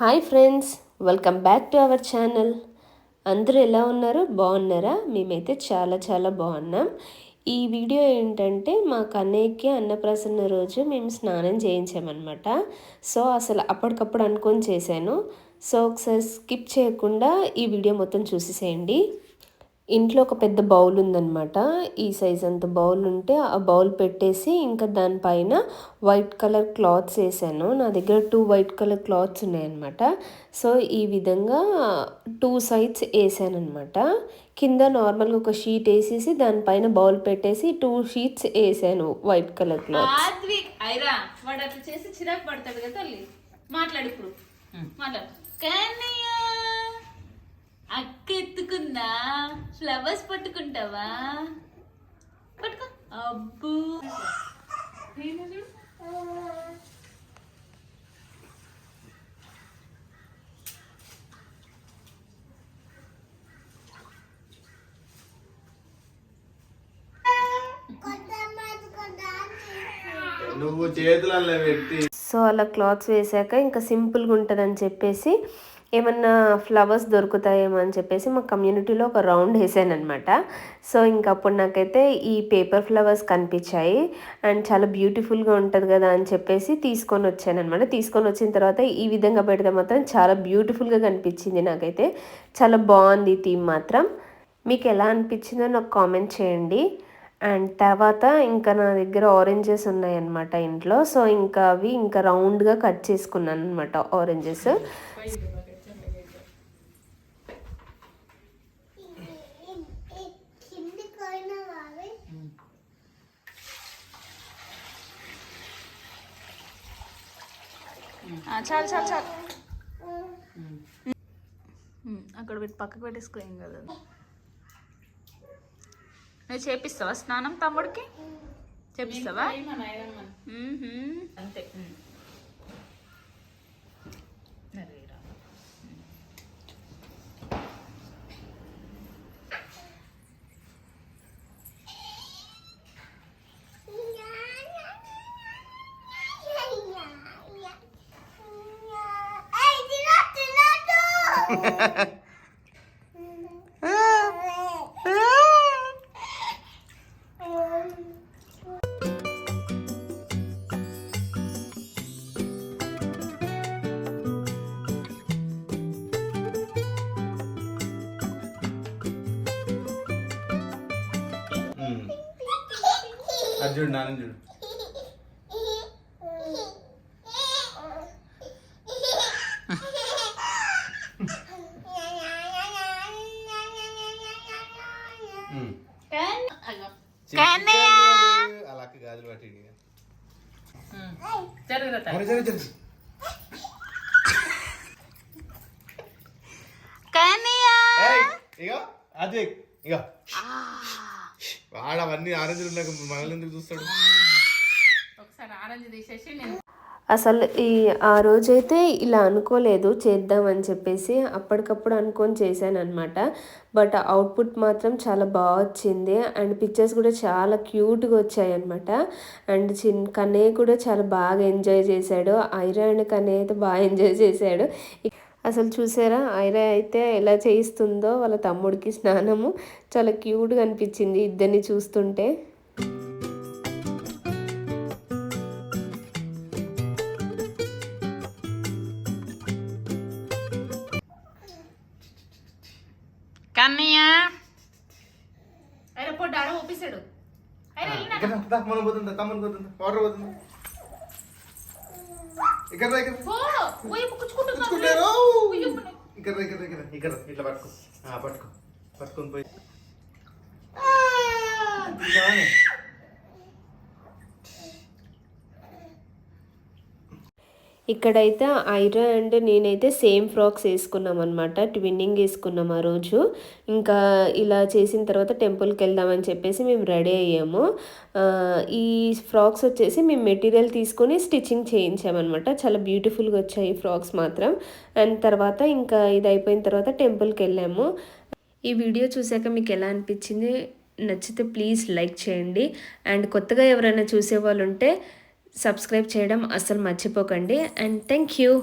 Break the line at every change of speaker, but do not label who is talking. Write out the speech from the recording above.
Hi friends welcome back to our channel. అందరూ ఎలా ఉన్నారు? బాగున్నారా? మేమైతే చాలా చాలా బాగున్నాం. ఈ వీడియో ఏంటంటే మా కన్నయ్యకి అన్నప్రసన్న రోజు మేము స్నానం చేయించామన్నమాట. సో అసలు అప్పటికప్పుడు అనుకొని చేశాను. సో ఒకసారి స్కిప్ చేయకుండా ఈ వీడియో మొత్తం చూసేసేయండి. ఇంట్లో ఒక పెద్ద బౌల్ ఉందన్నమాట. ఈ సైజ్ అంత బౌల్ ఉంటే ఆ బౌల్ పెట్టేసి ఇంకా దానిపైన వైట్ కలర్ క్లాత్స్ వేసాను. నా దగ్గర టూ వైట్ కలర్ క్లాత్స్ ఉన్నాయన్నమాట. సో ఈ విధంగా టూ సైడ్స్ వేసానమాట కింద నార్మల్గా ఒక షీట్ వేసేసి దానిపైన బౌల్ పెట్టేసి టూ షీట్స్ వేసాను వైట్ కలర్ క్లాత్
వాడు అట్లా చేసి చిరాకు పడతాడు కదా తల్లి. మాట్లాడు ఇప్పుడు. మాట్లాడు. కన్నయ్య అక్క ఎత్తుకుందా ఫ్లవర్స్ పట్టుకుంటావా? పట్టుకో. అబ్బు.
నువ్వు చేతులలో పెట్టి
సో అలా క్లాత్స్ వేసాక ఇంకా సింపుల్గా ఉంటుందని చెప్పేసి ఏమన్నా ఫ్లవర్స్ దొరుకుతాయేమో అని చెప్పేసి మా కమ్యూనిటీలో ఒక రౌండ్ వేసాను అనమాట సో ఇంకా అప్పుడు నాకైతే ఈ పేపర్ ఫ్లవర్స్ కనిపించాయి. అండ్ చాలా బ్యూటిఫుల్గా ఉంటుంది కదా అని చెప్పేసి తీసుకొని వచ్చాను అనమాట తీసుకొని వచ్చిన తర్వాత ఈ విధంగా పెడితే మాత్రం చాలా బ్యూటిఫుల్గా కనిపించింది నాకైతే. చాలా బాగుంది థీమ్ మాత్రం. మీకు ఎలా అనిపించిందో నాకు కామెంట్ చేయండి. అండ్ తర్వాత ఇంకా నా దగ్గర ఆరెంజెస్ ఉన్నాయన్నమాట ఇంట్లో. సో ఇంకా అవి ఇంకా రౌండ్గా కట్ చేసుకున్నాను అనమాట ఆరెంజెస్
ఆ, చాలు చాలు చాలు. అక్కడ పెట్టి పక్కకు పెట్టేసుకోం కదా. నువ్వు చేపిస్తావా స్నానం తమ్ముడికి? చేపిస్తావా. అంతే.
줄
나는 줄.
అలా గాజులు పట్టి ఇగో అది ఇగో. వాడు అవన్నీ ఆరెంజ్లు ఉన్నాక మనల్ని ఎందుకు చూస్తాడు?
ఒకసారి ఆరెంజ్ తీసేసి నేను
అసలు ఈ ఆ రోజైతే ఇలా అనుకోలేదు చేద్దామని చెప్పేసి అప్పటికప్పుడు అనుకొని చేశాను అనమాట బట్ అవుట్పుట్ మాత్రం చాలా బాగా వచ్చింది. అండ్ పిక్చర్స్ కూడా చాలా క్యూట్గా వచ్చాయి అనమాట అండ్ చిన్ కన్నయ్య కూడా చాలా బాగా ఎంజాయ్ చేశాడు. ఐరా అండ్ కన్నయ్య అయితే బాగా ఎంజాయ్ చేశాడు. అసలు చూసారా? ఐరా అయితే ఎలా చేయిస్తుందో వాళ్ళ తమ్ముడికి స్నానము చాలా క్యూట్గా అనిపించింది ఇద్దరిని చూస్తుంటే.
కన్నయ్య. అరే పొడ్డు ఆడ ఒప్పిస్తాడు అరే
ఇక్కడ రా, రా, మనం పోతుందా తమ్ముని పోతుందా? వాటర్ పోతుందా? ఇక్కడ ఇక్కడ. ఇక్కడ ఇక్కడ ఇక్కడ ఇక్కడ ఇట్లా పట్టుకో. పట్టుకొని పోయి.
ఇక్కడైతే ఐరా అండ్ నేనైతే సేమ్ ఫ్రాక్స్ వేసుకున్నాం అనమాట ట్విన్నింగ్ వేసుకున్నాం ఆ రోజు. ఇంకా ఇలా చేసిన తర్వాత టెంపుల్కి వెళ్దామని చెప్పేసి మేము రెడీ అయ్యాము. ఈ ఫ్రాక్స్ వచ్చేసి మేము మెటీరియల్ తీసుకొని స్టిచ్చింగ్ చేయించామన్నమాట. చాలా బ్యూటిఫుల్గా వచ్చాయి ఫ్రాక్స్ మాత్రం. అండ్ తర్వాత ఇంకా ఇది అయిపోయిన తర్వాత టెంపుల్కి వెళ్ళాము. ఈ వీడియో చూసాక మీకు ఎలా అనిపించింది? నచ్చితే ప్లీజ్ లైక్ చేయండి. అండ్ కొత్తగా ఎవరైనా చూసే వాళ్ళు ఉంటే సబ్స్క్రైబ్ చేయడం అస్సలు మర్చిపోకండి. And thank you.